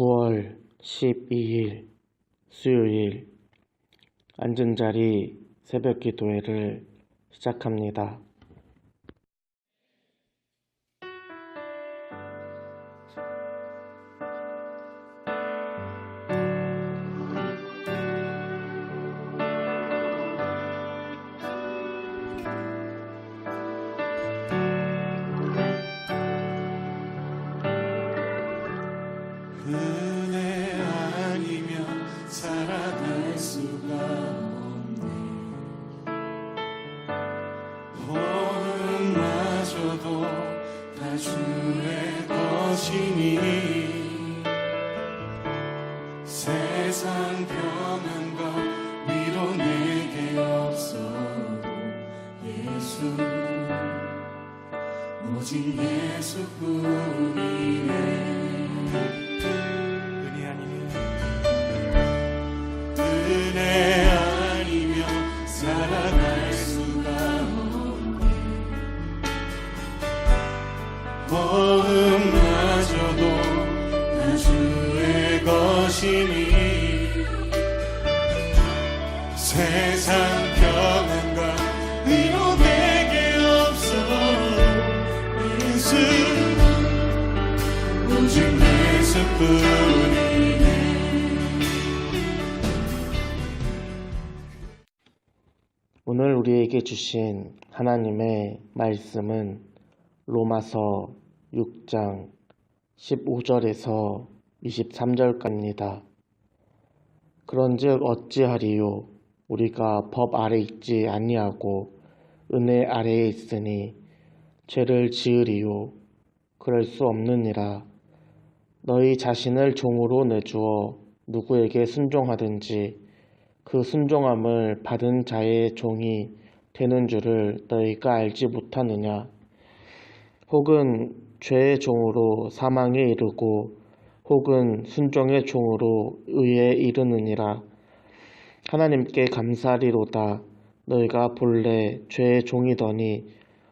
9월 12일 수요일 앉은 자리 새벽 기도회를 시작합니다. 은혜 아니면 살아갈 수가 없네. 보험마저도 다 주의 것이니 세상 평안과 위로 내게 없어도 예수 오직 예수뿐이네 예수 오직 예수뿐이네 오늘 우리에게 주신 하나님의 말씀은 로마서 6장 15절에서 23절까지입니다. 그런즉 어찌하리요 우리가 법 아래 있지 아니하고 은혜 아래에 있으니 죄를 지으리요. 그럴 수 없느니라. 너희 자신을 종으로 내주어 누구에게 순종하든지 그 순종함을 받은 자의 종이 되는 줄을 너희가 알지 못하느냐. 혹은 죄의 종으로 사망에 이르고 혹은 순종의 종으로 의에 이르느니라. 하나님께 감사리로다. 너희가 본래 죄의 종이더니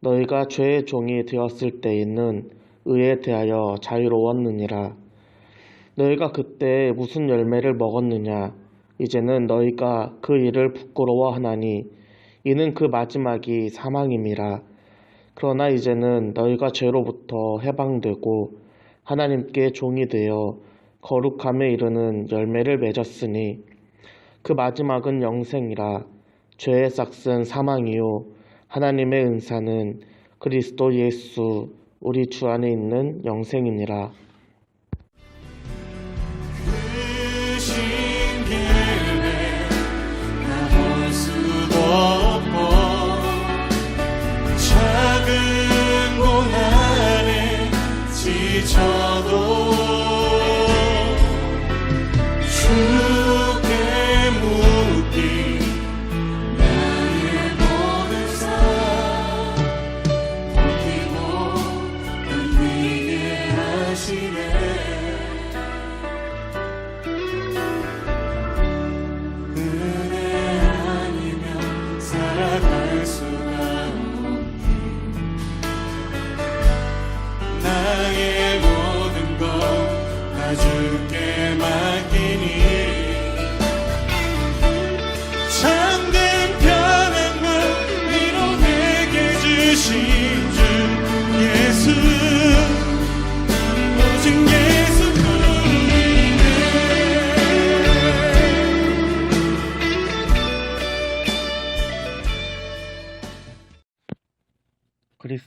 너희가 죄의 종이 되었을 때에는 의에 대하여 자유로웠느니라. 너희가 그때 무슨 열매를 먹었느냐? 이제는 너희가 그 일을 부끄러워하나니 이는 그 마지막이 사망임이라. 그러나 이제는 너희가 죄로부터 해방되고 하나님께 종이 되어 거룩함에 이르는 열매를 맺었으니 그 마지막은 영생이라. 죄의 싹은 사망이요 하나님의 은사는 그리스도 예수 우리 주 안에 있는 영생이니라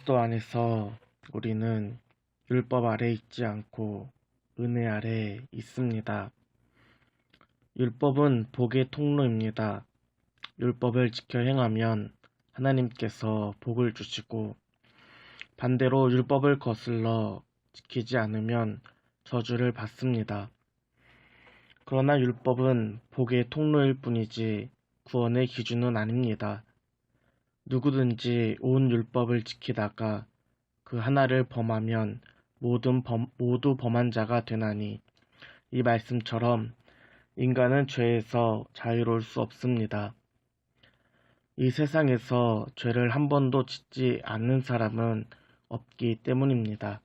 그리스도 안에서 우리는 율법 아래 있지 않고 은혜 아래 있습니다. 율법은 복의 통로입니다. 율법을 지켜 행하면 하나님께서 복을 주시고 반대로 율법을 거슬러 지키지 않으면 저주를 받습니다. 그러나 율법은 복의 통로일 뿐이지 구원의 기준은 아닙니다. 누구든지 온 율법을 지키다가 그 하나를 범하면 모든 범, 모두 범한 자가 되나니 이 말씀처럼 인간은 죄에서 자유로울 수 없습니다. 이 세상에서 죄를 한 번도 짓지 않는 사람은 없기 때문입니다.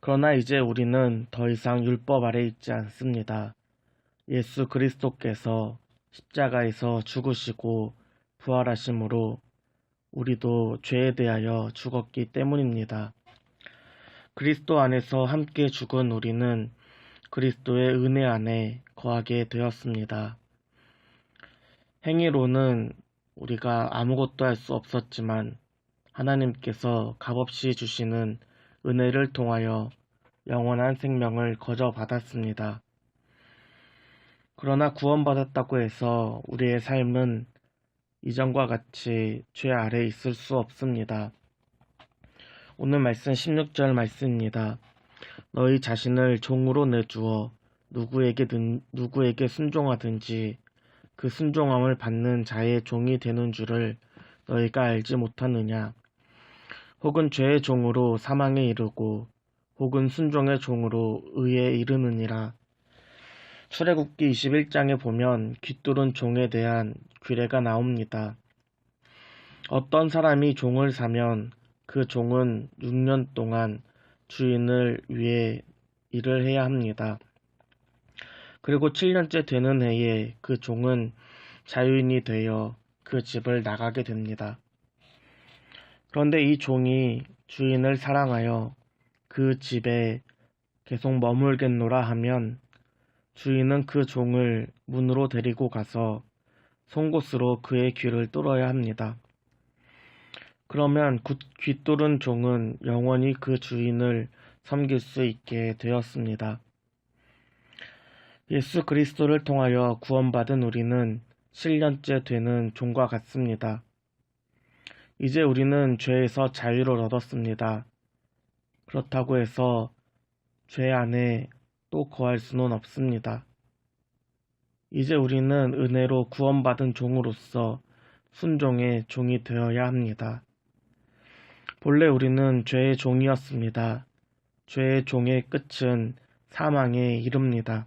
그러나 이제 우리는 더 이상 율법 아래 있지 않습니다. 예수 그리스도께서 십자가에서 죽으시고 부활하심으로 우리도 죄에 대하여 죽었기 때문입니다. 그리스도 안에서 함께 죽은 우리는 그리스도의 은혜 안에 거하게 되었습니다. 행위로는 우리가 아무것도 할 수 없었지만 하나님께서 값없이 주시는 은혜를 통하여 영원한 생명을 거저 받았습니다. 그러나 구원받았다고 해서 우리의 삶은 이전과 같이 죄 아래 있을 수 없습니다. 오늘 말씀 16절 말씀입니다. 너희 자신을 종으로 내주어 누구에게든 누구에게 순종하든지 그 순종함을 받는 자의 종이 되는 줄을 너희가 알지 못하느냐? 혹은 죄의 종으로 사망에 이르고 혹은 순종의 종으로 의에 이르느니라. 출애굽기 21장에 보면 귀뚫은 종에 대한 규례가 나옵니다. 어떤 사람이 종을 사면 그 종은 6년 동안 주인을 위해 일을 해야 합니다. 그리고 7년째 되는 해에 그 종은 자유인이 되어 그 집을 나가게 됩니다. 그런데 이 종이 주인을 사랑하여 그 집에 계속 머물겠노라 하면 주인은 그 종을 문으로 데리고 가서 송곳으로 그의 귀를 뚫어야 합니다. 그러면 귀 뚫은 종은 영원히 그 주인을 섬길 수 있게 되었습니다. 예수 그리스도를 통하여 구원받은 우리는 7년째 되는 종과 같습니다. 이제 우리는 죄에서 자유를 얻었습니다. 그렇다고 해서 죄 안에 또 거할 수는 없습니다. 이제 우리는 은혜로 구원받은 종으로서 순종의 종이 되어야 합니다. 본래 우리는 죄의 종이었습니다. 죄의 종의 끝은 사망에 이릅니다.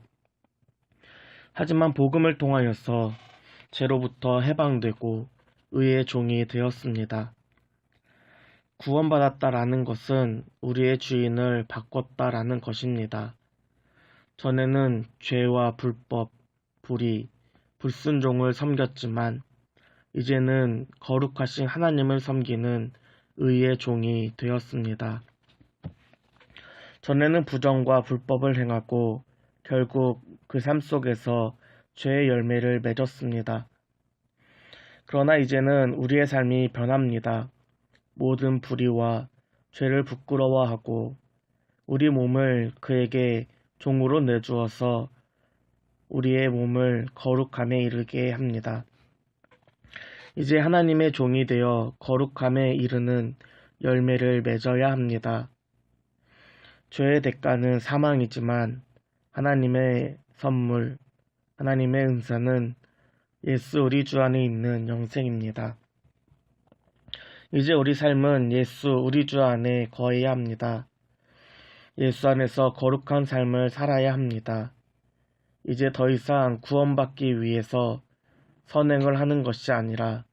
하지만 복음을 통하여서 죄로부터 해방되고 의의 종이 되었습니다. 구원받았다라는 것은 우리의 주인을 바꿨다라는 것입니다. 전에는 죄와 불법, 불의, 불순종을 섬겼지만 이제는 거룩하신 하나님을 섬기는 의의 종이 되었습니다. 전에는 부정과 불법을 행하고 결국 그 삶 속에서 죄의 열매를 맺었습니다. 그러나 이제는 우리의 삶이 변합니다. 모든 불의와 죄를 부끄러워하고 우리 몸을 그에게 종으로 내주어서 우리의 몸을 거룩함에 이르게 합니다. 이제 하나님의 종이 되어 거룩함에 이르는 열매를 맺어야 합니다. 죄의 대가는 사망이지만 하나님의 선물, 하나님의 은사는 예수 우리 주 안에 있는 영생입니다. 이제 우리 삶은 예수 우리 주 안에 거해야 합니다. 예수 안에서 거룩한 삶을 살아야 합니다. 이제 더 이상 구원받기 위해서 선행을 하는 것이 아니라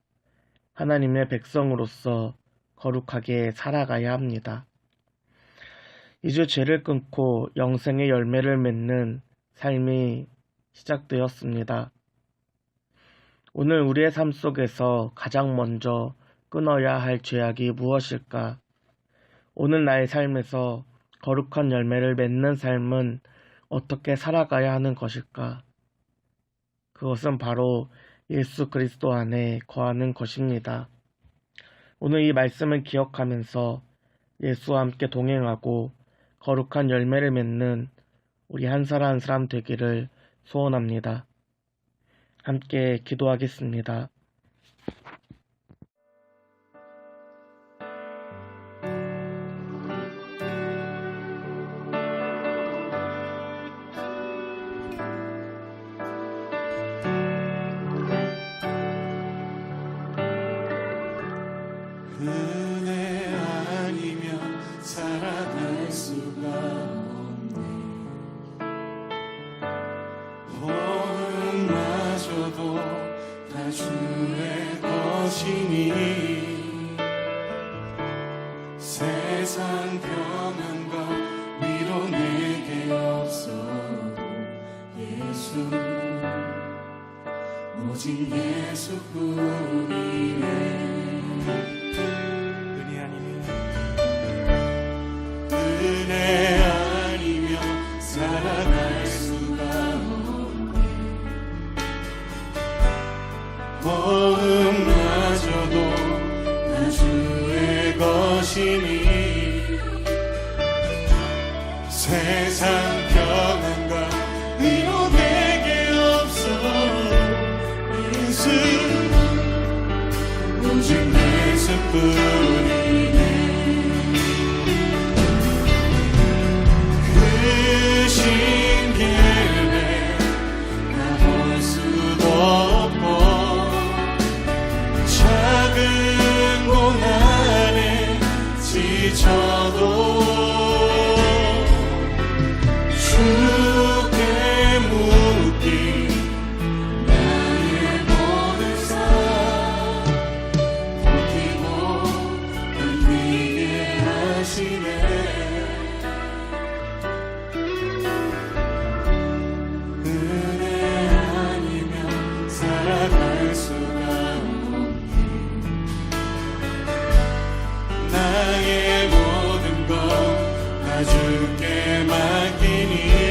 하나님의 백성으로서 거룩하게 살아가야 합니다. 이제 죄를 끊고 영생의 열매를 맺는 삶이 시작되었습니다. 오늘 우리의 삶 속에서 가장 먼저 끊어야 할 죄악이 무엇일까? 오늘 나의 삶에서 거룩한 열매를 맺는 삶은 어떻게 살아가야 하는 것일까? 그것은 바로 예수 그리스도 안에 거하는 것입니다. 오늘 이 말씀을 기억하면서 예수와 함께 동행하고 거룩한 열매를 맺는 우리 한 사람 한 사람 되기를 소원합니다. 함께 기도하겠습니다. 오직 예수뿐이네. Emakini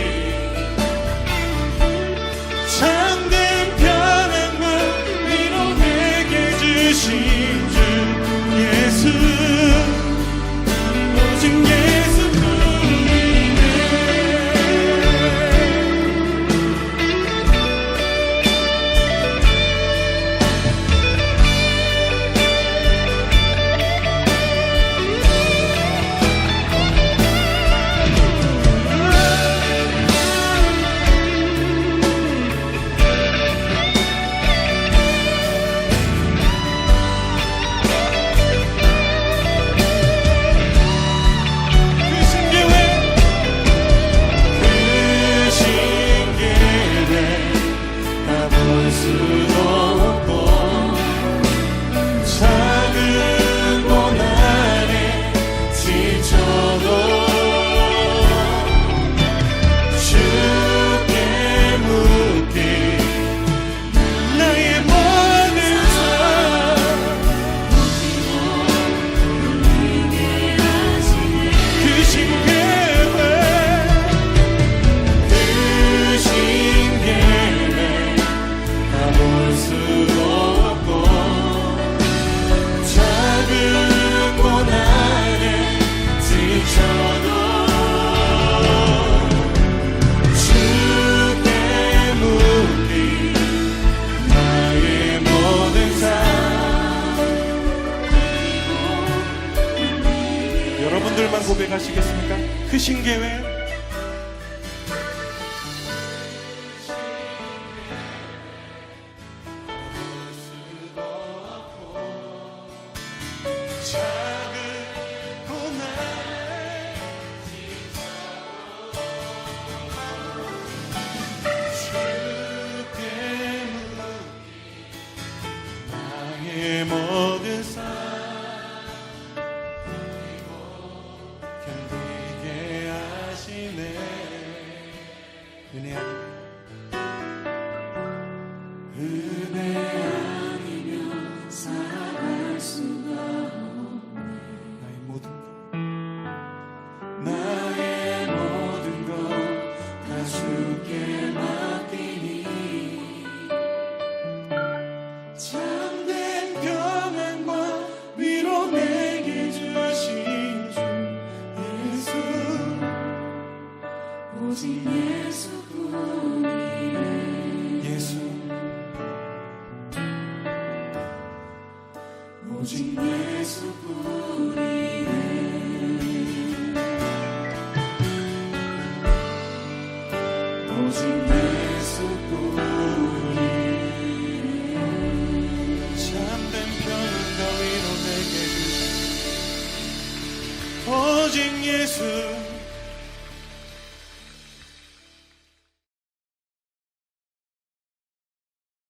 shine. 오직 예수뿐이네. 오직 예수뿐이네. 참된 평안과 위로 내게 주신